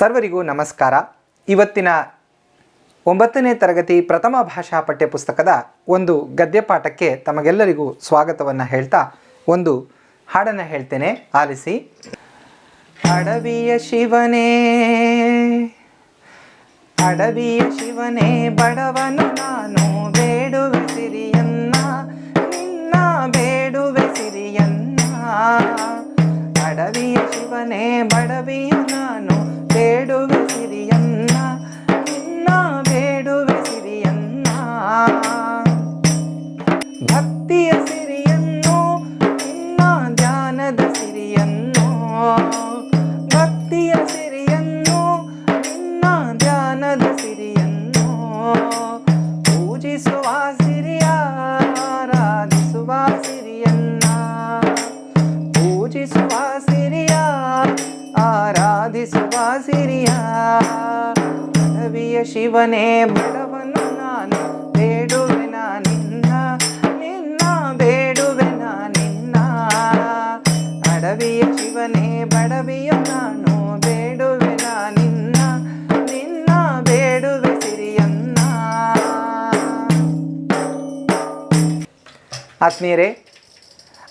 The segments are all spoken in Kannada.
ಸರ್ವರಿಗೂ ನಮಸ್ಕಾರ. ಇವತ್ತಿನ ಒಂಬತ್ತನೇ ತರಗತಿ ಪ್ರಥಮ ಭಾಷಾ ಪಠ್ಯಪುಸ್ತಕದ ಒಂದು ಗದ್ಯಪಾಠಕ್ಕೆ ತಮಗೆಲ್ಲರಿಗೂ ಸ್ವಾಗತವನ್ನು ಹೇಳ್ತಾ ಒಂದು ಹಾಡನ್ನು ಹೇಳ್ತೇನೆ. ಆಲಿಸಿ. ಅಡವಿಯ ಶಿವನೇ ಅಡವಿಯ ಶಿವನೇ, ಬಡವನು ನಾನು ಬೇಡುವೆ ಸಿರಿಯನ್ನ, ನಿನ್ನ ಬೇಡುವೆ ಸಿರಿಯನ್ನ. ಅಡವಿಯ ಶಿವನೇ ಬಡವಿಯು ಸಿರಿಯ ಪದವಿಯ ಶಿವನೇ, ಬಡವನು ನಾನು ಬೇಡುವೆನ ನಿನ್ನ ನಿನ್ನ ಬೇಡುವೆನ ನಿನ್ನ. ಅಡವಿಯ ಶಿವನೇ, ಬಡವಿಯ ನಾನು ಬೇಡುವೆನ ನಿನ್ನ ನಿನ್ನ ಬೇಡುವೆ ಸಿರಿಯನ್ನ. ಆತ್ಮೀಯರೇ,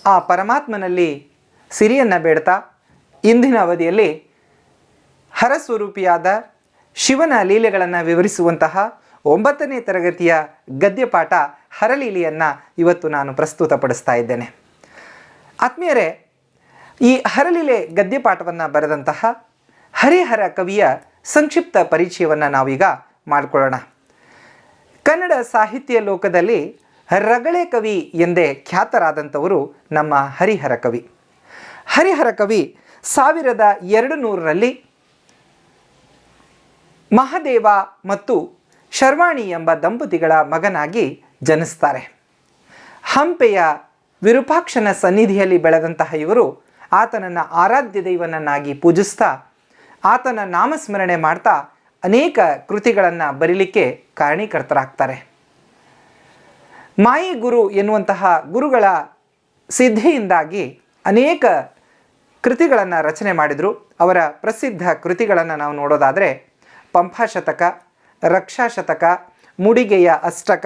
ಆ ಪರಮಾತ್ಮನಲ್ಲಿ ಸಿರಿಯನ್ನ ಬೇಡ್ತಾ ಇಂದಿನ ಅವಧಿಯಲ್ಲಿ ಹರಸ್ವರೂಪಿಯಾದ ಶಿವನ ಲೀಲೆಗಳನ್ನು ವಿವರಿಸುವಂತಹ ಒಂಬತ್ತನೇ ತರಗತಿಯ ಗದ್ಯಪಾಠ ಹರಲೀಲೆಯನ್ನು ಇವತ್ತು ನಾನು ಪ್ರಸ್ತುತಪಡಿಸ್ತಾ ಇದ್ದೇನೆ. ಆತ್ಮೀಯರೇ, ಈ ಹರಲೀಲೆ ಗದ್ಯಪಾಠವನ್ನು ಬರೆದಂತಹ ಹರಿಹರ ಕವಿಯ ಸಂಕ್ಷಿಪ್ತ ಪರಿಚಯವನ್ನು ನಾವೀಗ ಮಾಡಿಕೊಳ್ಳೋಣ. ಕನ್ನಡ ಸಾಹಿತ್ಯ ಲೋಕದಲ್ಲಿ ರಗಳೆ ಕವಿ ಎಂದೇ ಖ್ಯಾತರಾದಂಥವರು ನಮ್ಮ ಹರಿಹರ ಕವಿ. ಹರಿಹರ ಕವಿ ಸಾವಿರದ ಎರಡು ನೂರರಲ್ಲಿ ಮಹಾದೇವ ಮತ್ತು ಶರ್ವಾಣಿ ಎಂಬ ದಂಪತಿಗಳ ಮಗನಾಗಿ ಜನಿಸ್ತಾರೆ. ಹಂಪೆಯ ವಿರೂಪಾಕ್ಷನ ಸನ್ನಿಧಿಯಲ್ಲಿ ಬೆಳೆದಂತಹ ಇವರು ಆತನನ್ನು ಆರಾಧ್ಯ ದೈವನನ್ನಾಗಿ ಪೂಜಿಸ್ತಾ, ಆತನ ನಾಮಸ್ಮರಣೆ ಮಾಡ್ತಾ ಅನೇಕ ಕೃತಿಗಳನ್ನು ಬರೀಲಿಕ್ಕೆ ಕಾರಣೀಕರ್ತರಾಗ್ತಾರೆ. ಮಾಯಿ ಗುರು ಎನ್ನುವಂತಹ ಗುರುಗಳ ಸಿದ್ಧಿಯಿಂದಾಗಿ ಅನೇಕ ಕೃತಿಗಳನ್ನು ರಚನೆ ಮಾಡಿದರು. ಅವರ ಪ್ರಸಿದ್ಧ ಕೃತಿಗಳನ್ನು ನಾವು ನೋಡೋದಾದರೆ ಪಂಪಾಶತಕ ರಕ್ಷಾಶತಕ, ಮುಡಿಗೆಯ ಅಷ್ಟಕ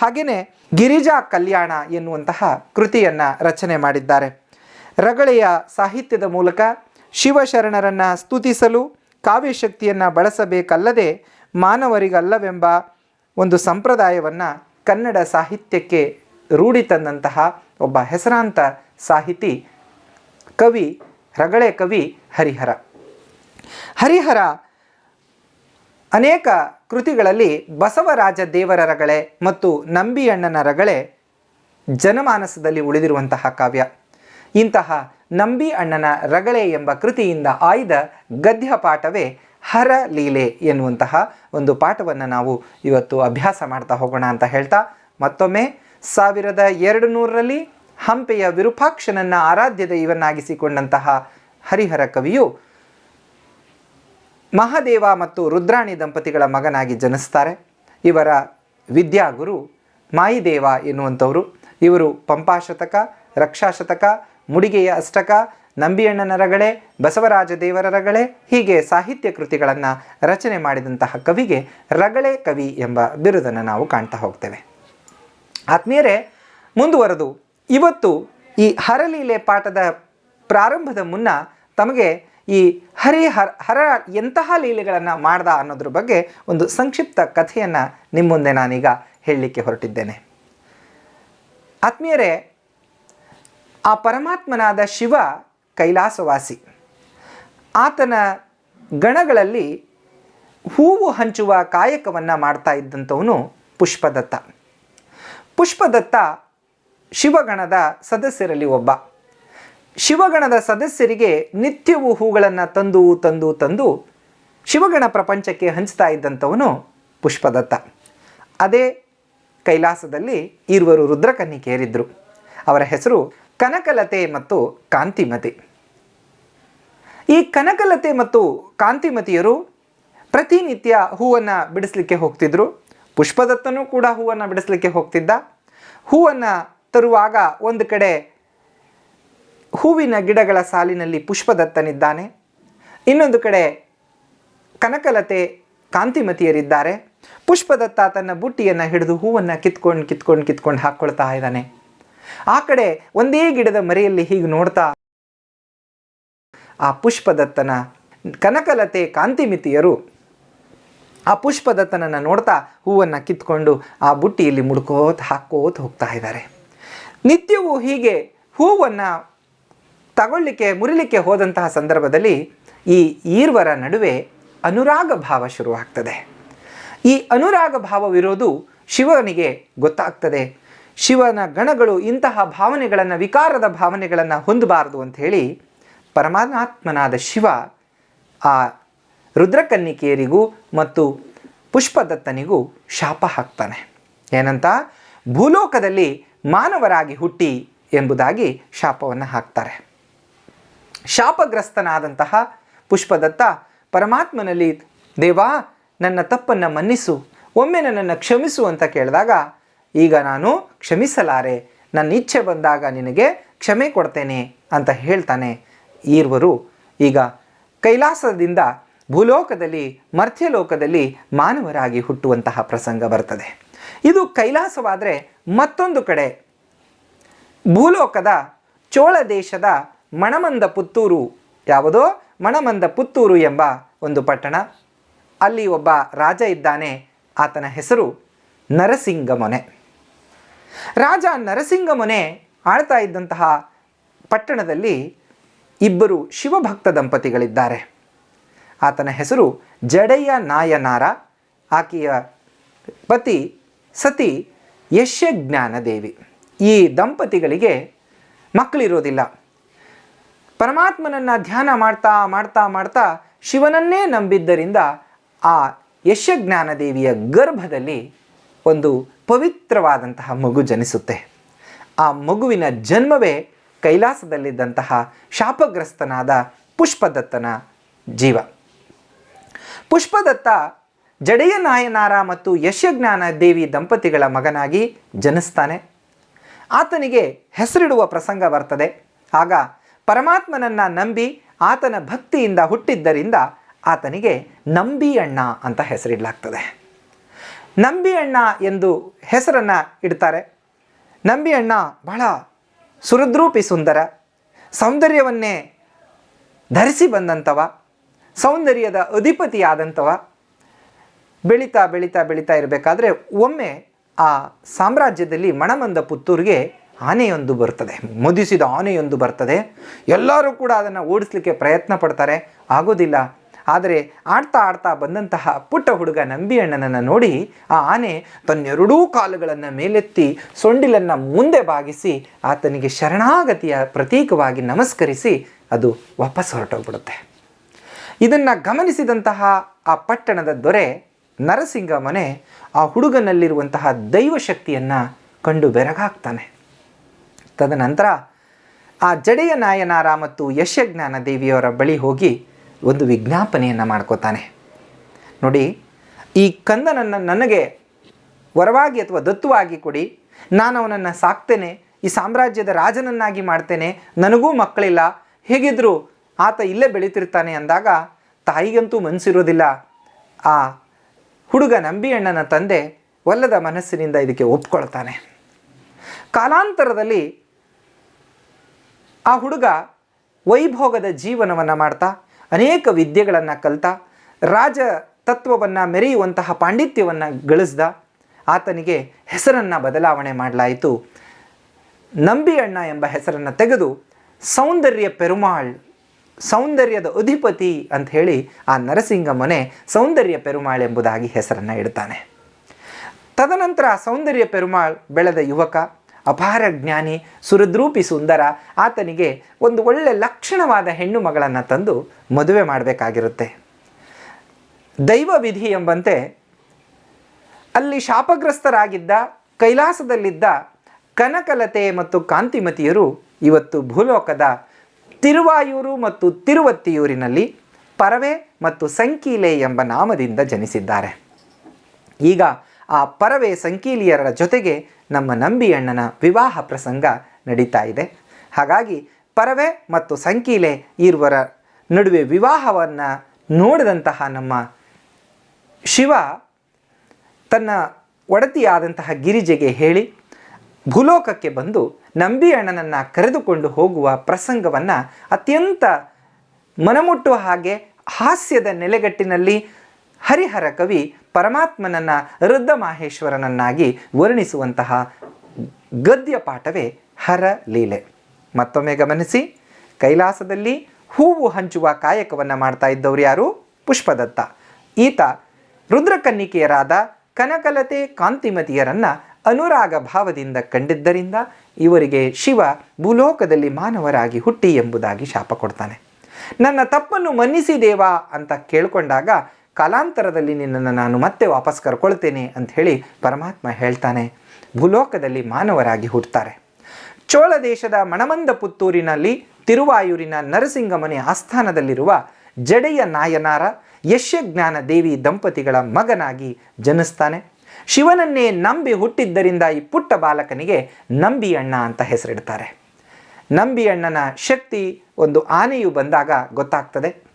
ಹಾಗೆಯೇ ಗಿರಿಜಾ ಕಲ್ಯಾಣ ಎನ್ನುವಂತಹ ಕೃತಿಯನ್ನು ರಚನೆ ಮಾಡಿದ್ದಾರೆ. ರಗಳೆಯ ಸಾಹಿತ್ಯದ ಮೂಲಕ ಶಿವಶರಣರನ್ನು ಸ್ತುತಿಸಲು ಕಾವ್ಯಶಕ್ತಿಯನ್ನು ಬಳಸಬೇಕಲ್ಲದೆ ಮಾನವರಿಗಲ್ಲವೆಂಬ ಒಂದು ಸಂಪ್ರದಾಯವನ್ನು ಕನ್ನಡ ಸಾಹಿತ್ಯಕ್ಕೆ ರೂಢಿ ತಂದಂತಹ ಒಬ್ಬ ಹೆಸರಾಂತ ಸಾಹಿತಿ ಕವಿ, ರಗಳೆ ಕವಿ ಹರಿಹರ. ಹರಿಹರ ಅನೇಕ ಕೃತಿಗಳಲ್ಲಿ ಬಸವರಾಜ ದೇವರ ರಗಳೆ ಮತ್ತು ನಂಬಿಯಣ್ಣನ ರಗಳೆ ಜನಮಾನಸದಲ್ಲಿ ಉಳಿದಿರುವಂತಹ ಕಾವ್ಯ. ಇಂತಹ ನಂಬಿ ಅಣ್ಣನ ರಗಳೆ ಎಂಬ ಕೃತಿಯಿಂದ ಆಯ್ದ ಗದ್ಯ ಪಾಠವೇ ಹರ ಲೀಲೆ ಎನ್ನುವಂತಹ ಒಂದು ಪಾಠವನ್ನು ನಾವು ಇವತ್ತು ಅಭ್ಯಾಸ ಮಾಡ್ತಾ ಹೋಗೋಣ ಅಂತ ಹೇಳ್ತಾ ಮತ್ತೊಮ್ಮೆ ಸಾವಿರದ ಎರಡು ನೂರರಲ್ಲಿ ಹಂಪೆಯ ವಿರೂಪಾಕ್ಷನನ್ನು ಆರಾಧ್ಯ ದೈವನ್ನಾಗಿಸಿಕೊಂಡಂತಹ ಹರಿಹರ ಕವಿಯು ಮಹಾದೇವ ಮತ್ತು ರುದ್ರಾಣಿ ದಂಪತಿಗಳ ಮಗನಾಗಿ ಜನಿಸ್ತಾರೆ. ಇವರ ವಿದ್ಯಾಗುರು ಮಾಯಿದೇವ ಎನ್ನುವಂಥವರು. ಇವರು ಪಂಪಾಶತಕ, ರಕ್ಷಾಶತಕ, ಮುಡಿಗೆಯ ಅಷ್ಟಕ ನಂಬಿಯಣ್ಣನ ರಗಳೆ ಬಸವರಾಜ ದೇವರ ರಗಳೆ, ಹೀಗೆ ಸಾಹಿತ್ಯ ಕೃತಿಗಳನ್ನು ರಚನೆ ಮಾಡಿದಂತಹ ಕವಿಗೆ ರಗಳೆ ಕವಿ ಎಂಬ ಬಿರುದನ್ನು ನಾವು ಕಾಣ್ತಾ ಹೋಗ್ತೇವೆ. ಆತ್ಮೀಯರೇ, ಮುಂದುವರೆದು ಇವತ್ತು ಈ ಹರಲೀಲೆ ಪಾಠದ ಪ್ರಾರಂಭದ ಮುನ್ನ ತಮಗೆ ಈ ಹರಿ ಹರ ಹರ ಎಂತಹ ಲೀಲೆಗಳನ್ನು ಮಾಡ್ದ ಅನ್ನೋದ್ರ ಬಗ್ಗೆ ಒಂದು ಸಂಕ್ಷಿಪ್ತ ಕಥೆಯನ್ನು ನಿಮ್ಮ ಮುಂದೆ ನಾನೀಗ ಹೇಳಲಿಕ್ಕೆ ಹೊರಟಿದ್ದೇನೆ. ಆತ್ಮೀಯರೇ, ಆ ಪರಮಾತ್ಮನಾದ ಶಿವ ಕೈಲಾಸವಾಸಿ. ಆತನ ಗಣಗಳಲ್ಲಿ ಹೂವು ಹಂಚುವ ಕಾಯಕವನ್ನು ಮಾಡ್ತಾ ಇದ್ದಂಥವನು ಪುಷ್ಪದತ್ತ. ಪುಷ್ಪದತ್ತ ಶಿವಗಣದ ಸದಸ್ಯರಲ್ಲಿ ಒಬ್ಬ. ಶಿವಗಣದ ಸದಸ್ಯರಿಗೆ ನಿತ್ಯವೂ ಹೂಗಳನ್ನು ತಂದು ತಂದು ತಂದು ಶಿವಗಣ ಪ್ರಪಂಚಕ್ಕೆ ಹಂಚ್ತಾ ಇದ್ದಂಥವನು ಪುಷ್ಪದತ್ತ. ಅದೇ ಕೈಲಾಸದಲ್ಲಿ ಇರುವರು ರುದ್ರಕನ್ನಿಕೆಯರಿದ್ದರು. ಅವರ ಹೆಸರು ಕನಕಲತೆ ಮತ್ತು ಕಾಂತಿಮತಿ. ಈ ಕನಕಲತೆ ಮತ್ತು ಕಾಂತಿಮತಿಯರು ಪ್ರತಿನಿತ್ಯ ಹೂವನ್ನು ಬಿಡಿಸ್ಲಿಕ್ಕೆ ಹೋಗ್ತಿದ್ರು. ಪುಷ್ಪದತ್ತನೂ ಕೂಡ ಹೂವನ್ನು ಬಿಡಿಸ್ಲಿಕ್ಕೆ ಹೋಗ್ತಿದ್ದ. ಹೂವನ್ನು ತರುವಾಗ ಒಂದು ಕಡೆ ಹೂವಿನ ಗಿಡಗಳ ಸಾಲಿನಲ್ಲಿ ಪುಷ್ಪದತ್ತನಿದ್ದಾನೆ. ಇನ್ನೊಂದು ಕಡೆ ಕನಕಲತೆ ಕಾಂತಿಮತಿಯರಿದ್ದಾರೆ. ಪುಷ್ಪದತ್ತ ತನ್ನ ಬುಟ್ಟಿಯನ್ನು ಹಿಡಿದು ಹೂವನ್ನು ಕಿತ್ಕೊಂಡು ಕಿತ್ಕೊಂಡು ಕಿತ್ಕೊಂಡು ಹಾಕ್ಕೊಳ್ತಾ ಇದ್ದಾನೆ. ಆ ಕಡೆ ಒಂದೇ ಗಿಡದ ಮರೆಯಲ್ಲಿ ಹೀಗೆ ನೋಡ್ತಾ ಆ ಪುಷ್ಪದತ್ತನ ಕನಕಲತೆ ಕಾಂತಿಮಿತಿಯರು ಆ ಪುಷ್ಪದತ್ತನನ್ನು ನೋಡ್ತಾ ಹೂವನ್ನು ಕಿತ್ಕೊಂಡು ಆ ಬುಟ್ಟಿಯಲ್ಲಿ ಮುಡ್ಕೋತ ಹಾಕ್ಕೋತ ಹೋಗ್ತಾ ಇದ್ದಾರೆ. ನಿತ್ಯವೂ ಹೀಗೆ ಹೂವನ್ನು ತಗೊಳ್ಳಿಕ್ಕೆ, ಮುರಿಲಿಕ್ಕೆ ಹೋದಂತಹ ಸಂದರ್ಭದಲ್ಲಿ ಈ ಈರ್ವರ ನಡುವೆ ಅನುರಾಗ ಭಾವ ಶುರುವಾಗ್ತದೆ. ಈ ಅನುರಾಗ ಭಾವವಿರೋದು ಶಿವನಿಗೆ ಗೊತ್ತಾಗ್ತದೆ. ಶಿವನ ಗಣಗಳು ಇಂತಹ ಭಾವನೆಗಳನ್ನು, ವಿಕಾರದ ಭಾವನೆಗಳನ್ನು ಹೊಂದಬಾರದು ಅಂತ ಹೇಳಿ ಪರಮಾತ್ಮನಾದ ಶಿವ ಆ ರುದ್ರಕನ್ನಿಕೆಯರಿಗೂ ಮತ್ತು ಪುಷ್ಪದತ್ತನಿಗೂ ಶಾಪ ಹಾಕ್ತಾನೆ. ಏನಂತ? ಭೂಲೋಕದಲ್ಲಿ ಮಾನವರಾಗಿ ಹುಟ್ಟಿ ಎಂಬುದಾಗಿ ಶಾಪವನ್ನು ಹಾಕ್ತಾರೆ. ಶಾಪಗ್ರಸ್ತನಾದಂತಹ ಪುಷ್ಪದತ್ತ ಪರಮಾತ್ಮನಲ್ಲಿ, ದೇವಾ, ನನ್ನ ತಪ್ಪನ್ನು ಮನ್ನಿಸು, ಒಮ್ಮೆ ನನ್ನನ್ನು ಕ್ಷಮಿಸು ಅಂತ ಕೇಳಿದಾಗ, ಈಗ ನಾನು ಕ್ಷಮಿಸಲಾರೆ, ನನ್ನ ಇಚ್ಛೆ ಬಂದಾಗ ನಿನಗೆ ಕ್ಷಮೆ ಕೊಡ್ತೇನೆ ಅಂತ ಹೇಳ್ತಾನೆ ಈರ್ವರು. ಈಗ ಕೈಲಾಸದಿಂದ ಭೂಲೋಕದಲ್ಲಿ, ಮರ್ತ್ಯಲೋಕದಲ್ಲಿ ಮಾನವರಾಗಿ ಹುಟ್ಟುವಂತಹ ಪ್ರಸಂಗ ಬರ್ತದೆ. ಇದು ಕೈಲಾಸವಾದರೆ ಮತ್ತೊಂದು ಕಡೆ, ಭೂಲೋಕದ ಚೋಳ ದೇಶದ ಮಣಮಂದ ಪುತ್ತೂರು ಯಾವುದೋ ಮಣಮಂದ ಪುತ್ತೂರು ಎಂಬ ಒಂದು ಪಟ್ಟಣ. ಅಲ್ಲಿ ಒಬ್ಬ ರಾಜ ಇದ್ದಾನೆ. ಆತನ ಹೆಸರು ನರಸಿಂಗಮೊನೆ. ರಾಜ ನರಸಿಂಗಮೊನೆ ಆಳ್ತಾ ಇದ್ದಂತಹ ಪಟ್ಟಣದಲ್ಲಿ ಇಬ್ಬರು ಶಿವಭಕ್ತ ದಂಪತಿಗಳಿದ್ದಾರೆ. ಆತನ ಹೆಸರು ಜಡೆಯ ನಾಯನಾರ. ಆಕೆಯ ಪತಿ ಸತಿ ಯಶಜ್ಞಾನ ದೇವಿ ಈ ದಂಪತಿಗಳಿಗೆ ಮಕ್ಕಳಿರೋದಿಲ್ಲ. ಪರಮಾತ್ಮನನ್ನು ಧ್ಯಾನ ಮಾಡ್ತಾ ಮಾಡ್ತಾ ಮಾಡ್ತಾ ಶಿವನನ್ನೇ ನಂಬಿದ್ದರಿಂದ ಆ ಯಶಜ್ಞಾನದೇವಿಯ ಗರ್ಭದಲ್ಲಿ ಒಂದು ಪವಿತ್ರವಾದಂತಹ ಮಗು ಜನಿಸುತ್ತೆ. ಆ ಮಗುವಿನ ಜನ್ಮವೇ ಕೈಲಾಸದಲ್ಲಿದ್ದಂತಹ ಶಾಪಗ್ರಸ್ತನಾದ ಪುಷ್ಪದತ್ತನ ಜೀವ. ಪುಷ್ಪದತ್ತ ಜಡೆಯ ನಾಯನಾರ ಮತ್ತು ಯಶಜ್ಞಾನ ದೇವಿ ದಂಪತಿಗಳ ಮಗನಾಗಿ ಜನಿಸ್ತಾನೆ. ಆತನಿಗೆ ಹೆಸರಿಡುವ ಪ್ರಸಂಗ ಬರ್ತದೆ ಆಗ ಪರಮಾತ್ಮನನ್ನು ನಂಬಿ ಆತನ ಭಕ್ತಿಯಿಂದ ಹುಟ್ಟಿದ್ದರಿಂದ ಆತನಿಗೆ ನಂಬಿ ಅಣ್ಣ ಅಂತ ಹೆಸರಿಡಲಾಗ್ತದೆ. ನಂಬಿ ಅಣ್ಣ ಎಂದು ಹೆಸರನ್ನು ಇಡ್ತಾರೆ. ನಂಬಿ ಅಣ್ಣ ಬಹಳ ಸುರದ್ರೂಪಿ ಸುಂದರ, ಸೌಂದರ್ಯವನ್ನೇ ಧರಿಸಿ ಬಂದಂಥವ, ಸೌಂದರ್ಯದ ಅಧಿಪತಿಯಾದಂಥವ. ಬೆಳೀತಾ ಬೆಳೀತಾ ಬೆಳೀತಾ ಇರಬೇಕಾದ್ರೆ ಒಮ್ಮೆ ಆ ಸಾಮ್ರಾಜ್ಯದಲ್ಲಿ ಮಣಮಂದ ಪುತ್ತೂರಿಗೆ ಆನೆಯೊಂದು ಬರ್ತದೆ. ಮುದಿಸಿದ ಆನೆಯೊಂದು ಬರ್ತದೆ. ಎಲ್ಲರೂ ಕೂಡ ಅದನ್ನು ಓಡಿಸ್ಲಿಕ್ಕೆ ಪ್ರಯತ್ನ ಪಡ್ತಾರೆ. ಆಗೋದಿಲ್ಲ. ಆದರೆ ಆಡ್ತಾ ಆಡ್ತಾ ಬಂದಂತಹ ಪುಟ್ಟ ಹುಡುಗ ನಂಬಿ ಅಣ್ಣನನ್ನು ನೋಡಿ ಆ ಆನೆ ತನ್ನೆರಡೂ ಕಾಲುಗಳನ್ನು ಮೇಲೆತ್ತಿ ಸೊಂಡಿಲನ್ನು ಮುಂದೆ ಬಾಗಿಸಿ ಆತನಿಗೆ ಶರಣಾಗತಿಯ ಪ್ರತೀಕವಾಗಿ ನಮಸ್ಕರಿಸಿ ಅದು ವಾಪಸ್ ಹೊರಟೋಗ್ಬಿಡುತ್ತೆ. ಇದನ್ನು ಗಮನಿಸಿದಂತಹ ಆ ಪಟ್ಟಣದ ದೊರೆ ನರಸಿಂಗಮನೆ ಆ ಹುಡುಗನಲ್ಲಿರುವಂತಹ ದೈವಶಕ್ತಿಯನ್ನು ಕಂಡು ಬೆರಗಾಗ್ತಾನೆ. ತದನಂತರ ಆ ಜಡೆಯ ನಾಯನಾರ ಮತ್ತು ಯಶಜ್ಞಾನ ದೇವಿಯವರ ಬಳಿ ಹೋಗಿ ಒಂದು ವಿಜ್ಞಾಪನೆಯನ್ನು ಮಾಡ್ಕೋತಾನೆ. ನೋಡಿ, ಈ ಕಂದನನ್ನು ನನಗೆ ವರವಾಗಿ ಅಥವಾ ದತ್ತುವಾಗಿ ಕೊಡಿ. ನಾನು ಅವನನ್ನು ಸಾಕ್ತೇನೆ. ಈ ಸಾಮ್ರಾಜ್ಯದ ರಾಜನನ್ನಾಗಿ ಮಾಡ್ತೇನೆ. ನನಗೂ ಮಕ್ಕಳಿಲ್ಲ. ಹೇಗಿದ್ದರೂ ಆತ ಇಲ್ಲೇ ಬೆಳೀತಿರ್ತಾನೆ ಅಂದಾಗ ತಾಯಿಗಂತೂ ಮನಸ್ಸಿರೋದಿಲ್ಲ ಆ ಹುಡುಗ ನಂಬಿ ಅಣ್ಣನ ತಂದೆ ಒಲ್ಲದ ಮನಸ್ಸಿನಿಂದ ಇದಕ್ಕೆ ಒಪ್ಕೊಳ್ತಾನೆ. ಕಾಲಾಂತರದಲ್ಲಿ ಆ ಹುಡುಗ ವೈಭೋಗದ ಜೀವನವನ್ನು ಮಾಡ್ತಾ, ಅನೇಕ ವಿದ್ಯೆಗಳನ್ನು ಕಲಿತ, ರಾಜ ತತ್ವವನ್ನು ಮೆರೆಯುವಂತಹ ಪಾಂಡಿತ್ಯವನ್ನು ಗಳಿಸ್ದ, ಆತನಿಗೆ ಹೆಸರನ್ನು ಬದಲಾವಣೆ ಮಾಡಲಾಯಿತು. ನಂಬಿ ಅಣ್ಣ ಎಂಬ ಹೆಸರನ್ನು ತೆಗೆದು ಸೌಂದರ್ಯ ಪೆರುಮಾಳ್, ಸೌಂದರ್ಯದ ಅಧಿಪತಿ ಅಂತ ಹೇಳಿ ಆ ನರಸಿಂಗಮ್ಮನೆ ಸೌಂದರ್ಯ ಪೆರುಮಾಳ್ ಎಂಬುದಾಗಿ ಹೆಸರನ್ನು ಇಡ್ತಾನೆ. ತದನಂತರ ಸೌಂದರ್ಯ ಪೆರುಮಾಳ್ ಬೆಳೆದ ಯುವಕ ಅಪಾರ ಜ್ಞಾನಿ, ಸುರದ್ರೂಪಿ ಸುಂದರ, ಆತನಿಗೆ ಒಂದು ಒಳ್ಳೆ ಲಕ್ಷಣವಾದ ಹೆಣ್ಣು ಮಗಳನ್ನು ತಂದು ಮದುವೆ ಮಾಡಬೇಕಾಗಿರುತ್ತೆ. ದೈವ ವಿಧಿ ಎಂಬಂತೆ ಅಲ್ಲಿ ಶಾಪಗ್ರಸ್ತರಾಗಿದ್ದ, ಕೈಲಾಸದಲ್ಲಿದ್ದ ಕನಕಲತೆ ಮತ್ತು ಕಾಂತಿಮತಿಯರು ಇವತ್ತು ಭೂಲೋಕದ ತಿರುವಾಯೂರು ಮತ್ತು ತಿರುವತ್ತಿಯೂರಿನಲ್ಲಿ ಪರವೆ ಮತ್ತು ಸಂಕೀಲೆ ಎಂಬ ನಾಮದಿಂದ ಜನಿಸಿದ್ದಾರೆ. ಈಗ ಆ ಪರವೆ ಸಂಕೀಲಿಯರ ಜೊತೆಗೆ ನಮ್ಮ ನಂಬಿ ಅಣ್ಣನ ವಿವಾಹ ಪ್ರಸಂಗ ನಡೀತಾ ಇದೆ. ಹಾಗಾಗಿ ಪರವೆ ಮತ್ತು ಸಂಕೀಲೆ ಇರುವರ ನಡುವೆ ವಿವಾಹವನ್ನು ನೋಡಿದಂತಹ ನಮ್ಮ ಶಿವ ತನ್ನ ಒಡತಿಯಾದಂತಹ ಗಿರಿಜೆಗೆ ಹೇಳಿ ಭೂಲೋಕಕ್ಕೆ ಬಂದು ನಂಬಿ ಅಣ್ಣನನ್ನು ಕರೆದುಕೊಂಡು ಹೋಗುವ ಪ್ರಸಂಗವನ್ನು ಅತ್ಯಂತ ಮನಮುಟ್ಟುವ ಹಾಗೆ ಹಾಸ್ಯದ ನೆಲೆಗಟ್ಟಿನಲ್ಲಿ ಹರಿಹರ ಕವಿ ಪರಮಾತ್ಮನನ್ನು ವೃದ್ಧ ಮಾಹೇಶ್ವರನನ್ನಾಗಿ ವರ್ಣಿಸುವಂತಹ ಗದ್ಯ ಪಾಠವೇ ಹರ ಲೀಲೆ. ಮತ್ತೊಮ್ಮೆ ಗಮನಿಸಿ, ಕೈಲಾಸದಲ್ಲಿ ಹೂವು ಹಂಚುವ ಕಾಯಕವನ್ನು ಮಾಡ್ತಾ ಇದ್ದವರು ಯಾರು? ಪುಷ್ಪದತ್ತ. ಈತ ರುದ್ರಕನ್ನಿಕೆಯರಾದ ಕನಕಲತೆ ಕಾಂತಿಮತಿಯರನ್ನ ಅನುರಾಗ ಭಾವದಿಂದ ಕಂಡಿದ್ದರಿಂದ ಇವರಿಗೆ ಶಿವ ಭೂಲೋಕದಲ್ಲಿ ಮಾನವರಾಗಿ ಹುಟ್ಟಿ ಎಂಬುದಾಗಿ ಶಾಪ ಕೊಡ್ತಾನೆ. ನನ್ನ ತಪ್ಪನ್ನು ಮನ್ನಿಸಿ ದೇವ ಅಂತ ಕೇಳಿಕೊಂಡಾಗ ಕಾಲಾಂತರದಲ್ಲಿ ನಿನ್ನನ್ನು ನಾನು ಮತ್ತೆ ವಾಪಸ್ ಕರ್ಕೊಳ್ತೇನೆ ಅಂತ ಹೇಳಿ ಪರಮಾತ್ಮ ಹೇಳ್ತಾನೆ. ಭೂಲೋಕದಲ್ಲಿ ಮಾನವರಾಗಿ ಹುಟ್ಟುತ್ತಾರೆ ಚೋಳ ದೇಶದ ಮಣಮಂದ ಪುತ್ತೂರಿನಲ್ಲಿ ತಿರುವಾಯೂರಿನ ನರಸಿಂಗಮನೆ ಆಸ್ಥಾನದಲ್ಲಿರುವ ಜಡೆಯ ನಾಯನಾರ ಯಶ್ಯಜ್ಞಾನ ದೇವಿ ದಂಪತಿಗಳ ಮಗನಾಗಿ ಜನಿಸ್ತಾನೆ. ಶಿವನನ್ನೇ ನಂಬಿ ಹುಟ್ಟಿದ್ದರಿಂದ ಈ ಪುಟ್ಟ ಬಾಲಕನಿಗೆ ನಂಬಿ ಅಣ್ಣ ಅಂತ ಹೆಸರಿಡ್ತಾರೆ. ನಂಬಿ ಅಣ್ಣನ ಶಕ್ತಿ ಒಂದು ಆನೆಯು ಬಂದಾಗ ಗೊತ್ತಾಗ್ತದೆ.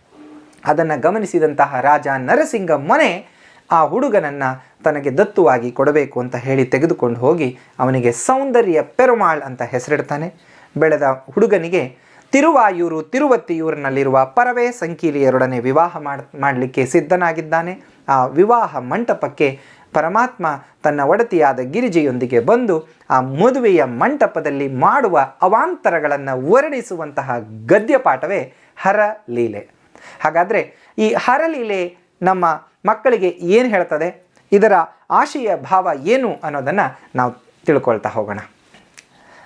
ಅದನ್ನು ಗಮನಿಸಿದಂತಹ ರಾಜ ನರಸಿಂಗ ಮನೆ ಆ ಹುಡುಗನನ್ನು ತನಗೆ ದತ್ತುವಾಗಿ ಕೊಡಬೇಕು ಅಂತ ಹೇಳಿ ತೆಗೆದುಕೊಂಡು ಹೋಗಿ ಅವನಿಗೆ ಸೌಂದರ್ಯ ಪೆರುಮಾಳ್ ಅಂತ ಹೆಸರಿಡ್ತಾನೆ. ಬೆಳೆದ ಹುಡುಗನಿಗೆ ತಿರುವಾಯೂರು ತಿರುವತ್ತಿಯೂರಿನಲ್ಲಿರುವ ಪರವೇ ಸಂಕೀಲಿಯರೊಡನೆ ವಿವಾಹ ಮಾಡ್, ಮಾಡಲಿಕ್ಕೆ ಸಿದ್ಧನಾಗಿದ್ದಾನೆ. ಆ ವಿವಾಹ ಮಂಟಪಕ್ಕೆ ಪರಮಾತ್ಮ ತನ್ನ ಒಡತಿಯಾದ ಗಿರಿಜೆಯೊಂದಿಗೆ ಬಂದು ಆ ಮದುವೆಯ ಮಂಟಪದಲ್ಲಿ ಮಾಡುವ ಅವಾಂತರಗಳನ್ನು ವರ್ಣಿಸುವಂತಹ ಗದ್ಯ ಪಾಠವೇ ಹರ ಲೀಲೆ ಹಾಗಾದರೆ ಈ ಹರಲೀಲೆ ನಮ್ಮ ಮಕ್ಕಳಿಗೆ ಏನು ಹೇಳ್ತದೆ? ಇದರ ಆಶಯ ಭಾವ ಏನು ಅನ್ನೋದನ್ನು ನಾವು ತಿಳ್ಕೊಳ್ತಾ ಹೋಗೋಣ.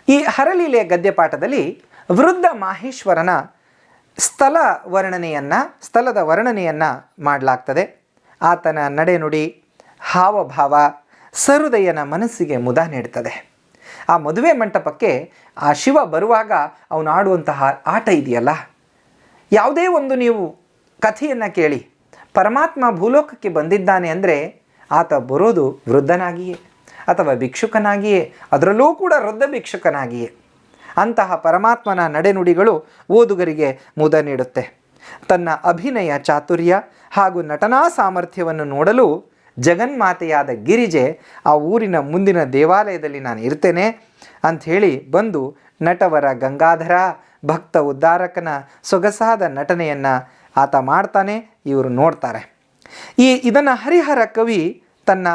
ಈ ಹರಲೀಲೆಯ ಗದ್ಯಪಾಠದಲ್ಲಿ ವೃದ್ಧ ಮಾಹೇಶ್ವರನ ಸ್ಥಳ ವರ್ಣನೆಯನ್ನು ಸ್ಥಳದ ವರ್ಣನೆಯನ್ನು ಮಾಡಲಾಗ್ತದೆ. ಆತನ ನಡೆನುಡಿ ಹಾವಭಾವ, ಸಹೃದಯನ ಮನಸ್ಸಿಗೆ ಮುದ ನೀಡ್ತದೆ. ಆ ಮದುವೆ ಮಂಟಪಕ್ಕೆ ಆ ಶಿವ ಬರುವಾಗ ಅವನು ಆಡುವಂತಹ ಆಟ ಇದೆಯಲ್ಲ? ಯಾವುದೇ ಒಂದು ನೀವು ಕಥೆಯನ್ನು ಕೇಳಿ ಪರಮಾತ್ಮ ಭೂಲೋಕಕ್ಕೆ ಬಂದಿದ್ದಾನೆ ಅಂದರೆ ಆತ ಬರೋದು ವೃದ್ಧನಾಗಿಯೇ ಅಥವಾ ಭಿಕ್ಷುಕನಾಗಿಯೇ, ಅದರಲ್ಲೂ ಕೂಡ ವೃದ್ಧ ಭಿಕ್ಷುಕನಾಗಿಯೇ. ಅಂತಹ ಪರಮಾತ್ಮನ ನಡೆನುಡಿಗಳು ಓದುಗರಿಗೆ ಮುದ ನೀಡುತ್ತೆ. ತನ್ನ ಅಭಿನಯ ಚಾತುರ್ಯ ಹಾಗೂ ನಟನಾ ಸಾಮರ್ಥ್ಯವನ್ನು ನೋಡಲು ಜಗನ್ಮಾತೆಯಾದ ಗಿರಿಜೆ ಆ ಊರಿನ ಮುಂದಿನ ದೇವಾಲಯದಲ್ಲಿ ನಾನು ಇರ್ತೇನೆ ಅಂಥೇಳಿ ಬಂದು ನಟವರ ಗಂಗಾಧರ, ಭಕ್ತ ಉದ್ಧಾರಕನ ಸೊಗಸಾದ ನಟನೆಯನ್ನು ಆತ ಮಾಡ್ತಾನೆ, ಇವರು ನೋಡ್ತಾರೆ. ಈ ಇದನ್ನು ಹರಿಹರ ಕವಿ ತನ್ನ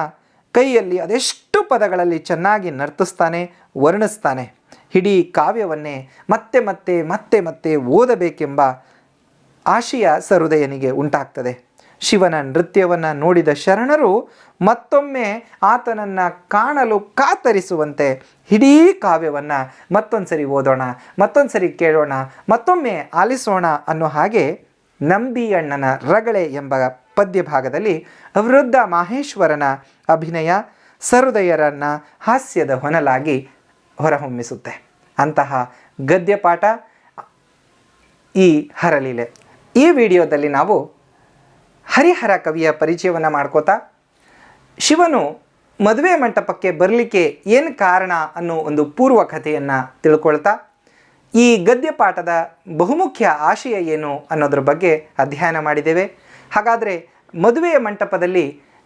ಕೈಯಲ್ಲಿ ಅದೆಷ್ಟು ಪದಗಳಲ್ಲಿ ಚೆನ್ನಾಗಿ ನರ್ತಿಸ್ತಾನೆ, ವರ್ಣಿಸ್ತಾನೆ, ಇಡೀ ಕಾವ್ಯವನ್ನೇ ಮತ್ತೆ ಮತ್ತೆ ಮತ್ತೆ ಮತ್ತೆ ಓದಬೇಕೆಂಬ ಆಶಯ ಸಹೃದಯನಿಗೆ ಉಂಟಾಗ್ತದೆ. ಶಿವನ ನೃತ್ಯವನ್ನು ನೋಡಿದ ಶರಣರು ಮತ್ತೊಮ್ಮೆ ಆತನನ್ನು ಕಾಣಲು ಕಾತರಿಸುವಂತೆ ಇಡೀ ಕಾವ್ಯವನ್ನು ಮತ್ತೊಂದು ಸರಿ ಓದೋಣ ಮತ್ತೊಂದು ಸರಿ ಕೇಳೋಣ, ಮತ್ತೊಮ್ಮೆ ಆಲಿಸೋಣ ಅನ್ನೋ ಹಾಗೆ ನಂಬಿ ಅಣ್ಣನ ರಗಳೆ ಎಂಬ ಪದ್ಯ ಭಾಗದಲ್ಲಿ ವೃದ್ಧ ಮಾಹೇಶ್ವರನ ಅಭಿನಯ ಸಹೃದಯರನ್ನು ಹಾಸ್ಯದ ಹೊನಲಾಗಿ ಹೊರಹೊಮ್ಮಿಸುತ್ತೆ. ಅಂತಹ ಗದ್ಯಪಾಠ ಈ ಹರಲೀಲೆ. ಈ ವಿಡಿಯೋದಲ್ಲಿ ನಾವು ಹರಿಹರ ಕವಿಯ ಪರಿಚಯವನ್ನು ಮಾಡ್ಕೋತಾ, ಶಿವನು ಮದುವೆ ಮಂಟಪಕ್ಕೆ ಬರಲಿಕ್ಕೆ ಏನು ಕಾರಣ ಅನ್ನೋ ಒಂದು ಪೂರ್ವ ಕಥೆಯನ್ನು ತಿಳ್ಕೊಳ್ತಾ ಈ ಗದ್ಯಪಾಠದ ಬಹುಮುಖ್ಯ ಆಶಯ ಏನು ಅನ್ನೋದ್ರ ಬಗ್ಗೆ ಅಧ್ಯಯನ ಮಾಡಿದ್ದೇವೆ. ಹಾಗಾದರೆ ಮದುವೆಯ ಮಂಟಪದಲ್ಲಿ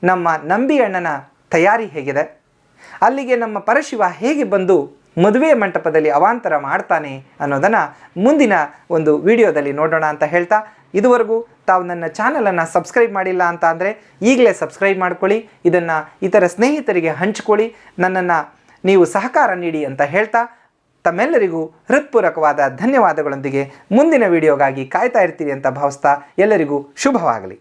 ನಮ್ಮ ನಂಬಿ ಅಣ್ಣನ ತಯಾರಿ ಹೇಗಿದೆ? ಅಲ್ಲಿಗೆ ನಮ್ಮ ಪರಶಿವ ಹೇಗೆ ಬಂದು ಮದುವೆಯ ಮಂಟಪದಲ್ಲಿ ಅವಾಂತರ ಮಾಡ್ತಾನೆ ಅನ್ನೋದನ್ನು ಮುಂದಿನ ಒಂದು ವಿಡಿಯೋದಲ್ಲಿ ನೋಡೋಣ ಅಂತ ಹೇಳ್ತಾ, ಇದುವರೆಗೂ ತಾವು ನನ್ನ ಚಾನಲನ್ನು ಸಬ್ಸ್ಕ್ರೈಬ್ ಮಾಡಿಲ್ಲ ಅಂತ ಅಂದರೆ ಈಗಲೇ ಸಬ್ಸ್ಕ್ರೈಬ್ ಮಾಡ್ಕೊಳ್ಳಿ, ಇದನ್ನು ಇತರ ಸ್ನೇಹಿತರಿಗೆ ಹಂಚಿಕೊಳ್ಳಿ, ನನ್ನನ್ನು ನೀವು ಸಹಕಾರ ನೀಡಿ ಅಂತ ಹೇಳ್ತಾ ತಮ್ಮೆಲ್ಲರಿಗೂ ಹೃತ್ಪೂರ್ವಕವಾದ ಧನ್ಯವಾದಗಳೊಂದಿಗೆ ಮುಂದಿನ ವಿಡಿಯೋಗಾಗಿ ಕಾಯ್ತಾ ಇರ್ತೀರಿ ಅಂತ ಭಾವಿಸ್ತಾ ಎಲ್ಲರಿಗೂ ಶುಭವಾಗಲಿ.